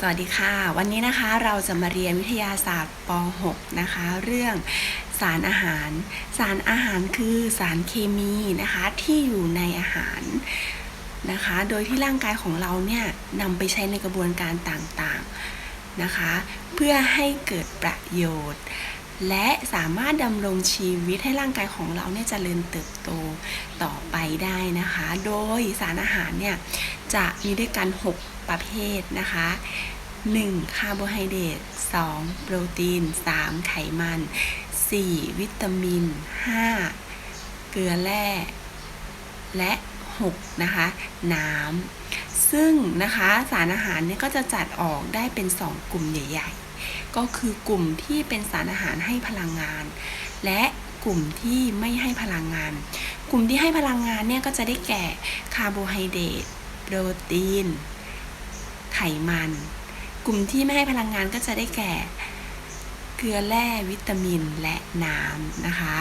สวัสดีค่ะ วันนี้นะคะเราจะมาเรียนวิทยาศาสตร์ป .6 นะคะ เรื่องสารอาหาร สารอาหารคือสารเคมีนะคะที่อยู่ในอาหารนะคะ โดยที่ร่างกายของเราเนี่ยนำไปใช้ในกระบวนการต่างๆนะคะ เพื่อให้เกิดประโยชน์ และสามารถดำรงชีวิตให้ร่างกายของเราเนี่ยเจริญเติบโตต่อไปได้นะคะ โดยสารอาหารเนี่ยจะมีด้วยกัน 6 ประเภทนะคะ 1. คาร์โบไฮเดรต 2. โปรตีน 3. ไขมัน 4. วิตามิน 5. เกลือแร่ และ 6. นะคะ น้ำ ซึ่งนะคะสารอาหารเนี่ยก็จะจัดออกได้เป็น 2 กลุ่มใหญ่ ๆ ก็คือกลุ่มที่เป็นสารอาหารให้พลังงาน และกลุ่มที่ไม่ให้พลังงาน กลุ่มที่ให้พลังงานเนี่ยก็จะได้แก่คาร์โบไฮเดรต โปรตีน ไขมัน กลุ่มที่ไม่ให้พลังงานก็จะได้แก่ เกลือแร่วิตามินและน้ำนะคะ